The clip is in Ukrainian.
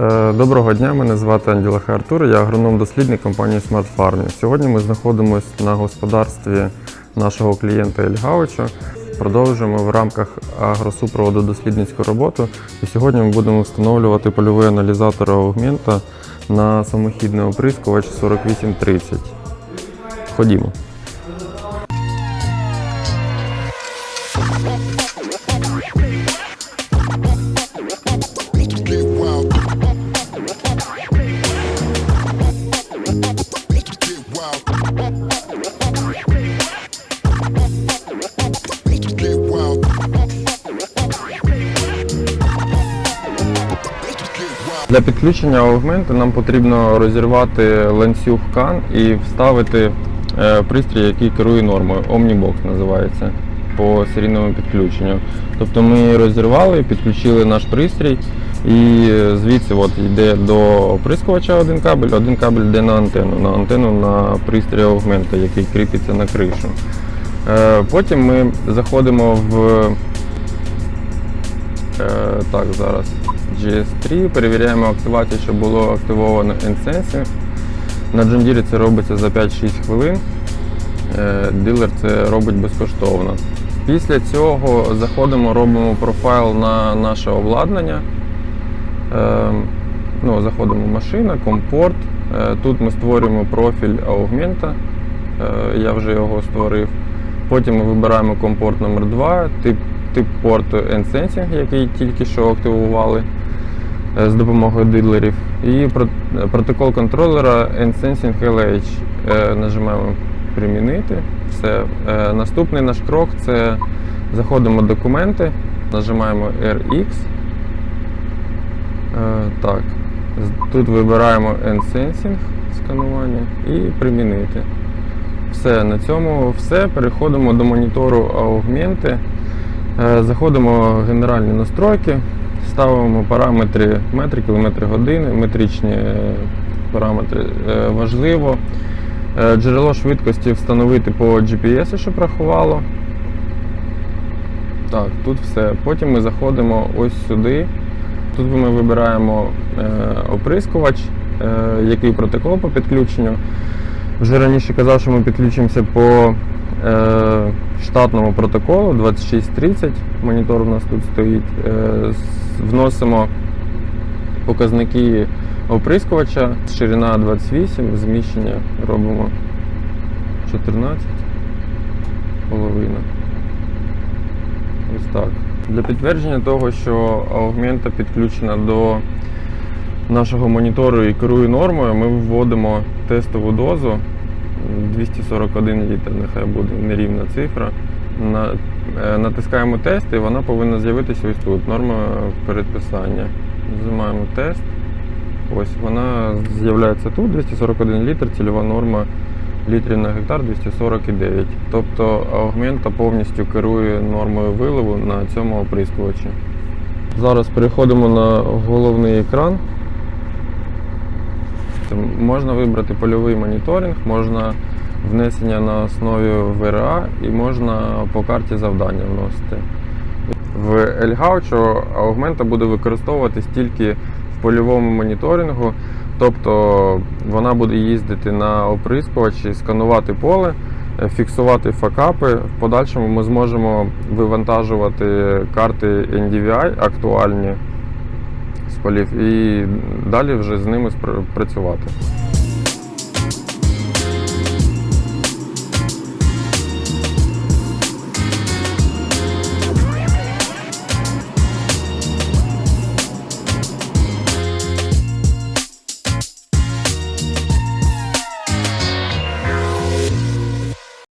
Е, Доброго дня, мене звати Анділаха Артур, я агроном-дослідник компанії Smart Farming. Сьогодні ми знаходимося на господарстві нашого клієнта Ельгавича. Продовжуємо в рамках агросупроводу дослідницьку роботу. І сьогодні ми будемо встановлювати польовий аналізатор аугмента на самохідний оприскувач 4830. Ходімо. Для підключення аугменту нам потрібно розірвати ланцюг кан і вставити е, пристрій, який керує нормою. Omnibox називається по серійному підключенню. Тобто ми розірвали, підключили наш пристрій і е, звідси от йде до оприскувача один кабель, один кабель йде на антенну, на антенну на пристрій аугмента, який кріпиться на кришу. Е, Потім ми заходимо в так, зараз GS3, перевіряємо активацію, щоб було активовано N-Sensing. На Джондірі це робиться за 5-6 хвилин. Е, Дилер це робить безкоштовно. Після цього заходимо, робимо профайл на наше обладнання. Е, Ну, заходимо в машина, компорт. Е, Тут ми створюємо профіль аугмента. Е, Я вже його створив. Потім ми вибираємо компорт номер 2 тип, тип порту N-Sensing, який тільки що активували е, з допомогою дидлерів. І протокол контролера N-Sensing LH. Е, Нажимаємо примінити. Все. Е, Наступний наш крок це заходимо в документи, нажимаємо RX. Так. Тут вибираємо N-Sensing сканування і примінити. Все, на цьому все. Переходимо до монітору аугменти. Е, Заходимо в генеральні настройки, ставимо параметри метри, кілометри години, метричні е, параметри Е, важливо. Джерело швидкості встановити по GPS, щоб рахувало. Так, тут все. Потім ми заходимо ось сюди. Тут ми вибираємо оприскувач, який протокол по підключенню. Вже раніше казав, що ми підключимося по е, штатному протоколу 2630. Монітор у нас тут стоїть. Е, вносимо показники оприскувача, ширина 28, зміщення робимо 14, половина. Ось так. Для підтвердження того, що аугмента підключена до нашого монітору і керує нормою, ми вводимо тестову дозу 241 літр, нехай буде нерівна цифра. На, е, натискаємо тест і вона повинна з'явитися ось тут. Норма передписання. Нажимаємо тест. Ось вона з'являється тут 241 літр, цільова норма літрів на гектар 249. Тобто аугмента повністю керує нормою виливу на цьому оприскувачі. Зараз переходимо на головний екран. Там Можна вибрати польовий моніторинг, можна внесення на основі ВРА і можна по карті завдання вносити. В Ельгаучо аугмента буде використовуватись тільки в польовому моніторингу, тобто вона буде їздити на оприскувачі, сканувати поле, е, фіксувати факапи. В подальшому ми зможемо вивантажувати карти NDVI актуальні з полів і далі вже з ними працювати.